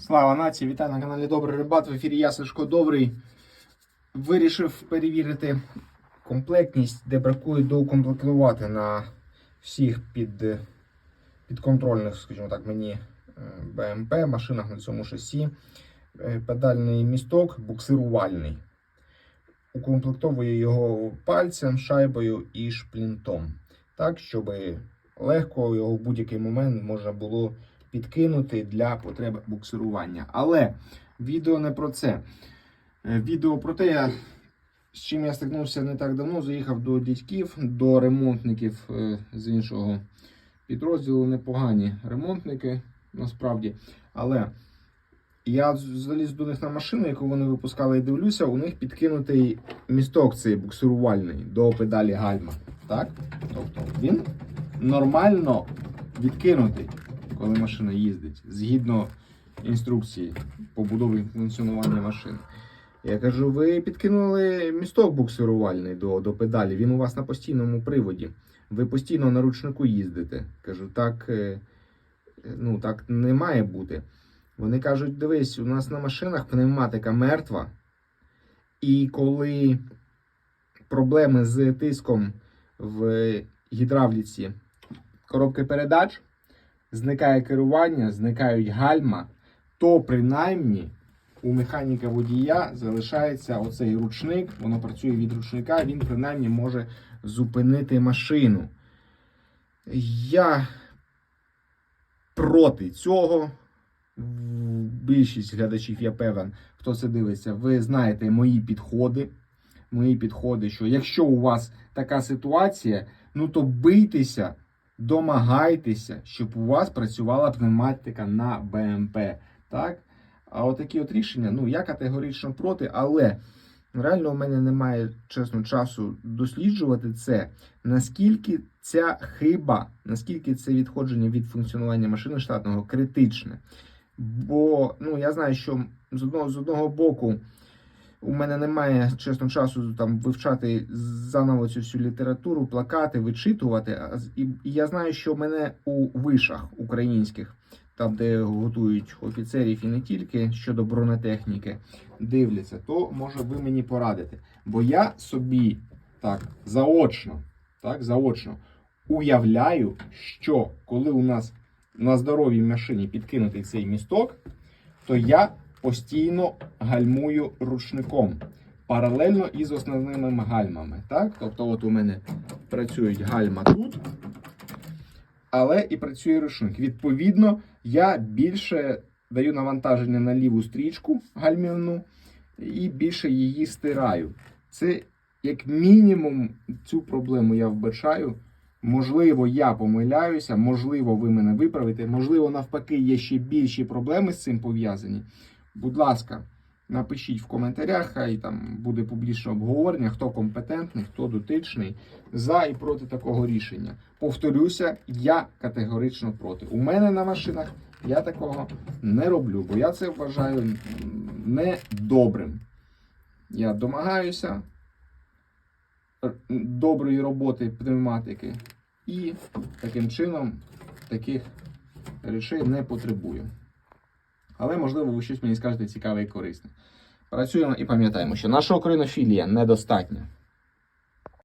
Слава нації! Вітаю на каналі Добрий Рибат. В ефірі я Сашко Добрий. Вирішив перевірити комплектність, де бракує доукомплектувати на всіх під, підконтрольних, скажімо так, мені е, БМП, машинах на цьому шасі. Е, Педальний місток буксирувальний. Укомплектовую його пальцем, шайбою і шплінтом. Так, щоб легко його в будь-який момент можна було підкинути для потреб буксирування. Але відео не про це. Е, Відео про те, я, з чим я стикнувся не так давно. Заїхав до дядьків, до ремонтників е, з іншого підрозділу. Непогані ремонтники, насправді. Але я заліз до них на машину, яку вони випускали, і дивлюся, у них підкинутий місток цей буксирувальний до педалі гальма. Так? Тобто він нормально відкинутий коли машина їздить, згідно інструкції побудови функціонування машини. Я кажу, ви підкинули місток буксирувальний до, до педалі, він у вас на постійному приводі. Ви постійно на ручнику їздите. Кажу, так, е, ну, так не має бути. Вони кажуть, дивись, у нас на машинах пневматика мертва. І коли проблеми з тиском в гідравліці коробки передач, зникає керування, зникають гальма, то принаймні у механіка водія залишається оцей ручник, воно працює від ручника, він принаймні може зупинити машину. Я проти цього. Більшість глядачів, я певен, хто це дивиться, ви знаєте мої підходи. Мої підходи, що якщо у вас така ситуація, ну то бийтеся домагайтеся, щоб у вас працювала пневматика на БМП. Так? А отакі от рішення, ну я категорично проти, але реально у мене немає чесно часу досліджувати це, наскільки ця хиба, наскільки це відходження від функціонування машини штатного критичне. Бо ну, я знаю, що з одного, з одного боку. У мене немає чесно часу там вивчати заново цю всю літературу, плакати, вичитувати. І я знаю, що мене у вишах українських, там де готують офіцерів і не тільки щодо бронетехніки, дивляться, то може ви мені порадите. Бо я собі так заочно, так, заочно уявляю, що коли у нас на здоровій машині підкинутий цей місток, то я постійно гальмую ручником паралельно із основними гальмами. Так? Тобто, от у мене працюють гальма тут, але і працює ручник. Відповідно, я більше даю навантаження на ліву стрічку гальмівну і більше її стираю. Це як мінімум цю проблему я вбачаю. Можливо, я помиляюся, можливо, ви мене виправите, можливо, навпаки, є ще більші проблеми з цим пов'язані. Будь ласка, напишіть в коментарях, хай там буде публічне обговорення, хто компетентний, хто дотичний за і проти такого рішення. Повторюся, я категорично проти. У мене на машинах я такого не роблю, бо я це вважаю недобрим. Я домагаюся доброї роботи пневматики і таким чином таких речей не потребую. Але, можливо, ви щось мені скажете цікаве і корисне. Працюємо і пам'ятаємо, що наша українофілія недостатня.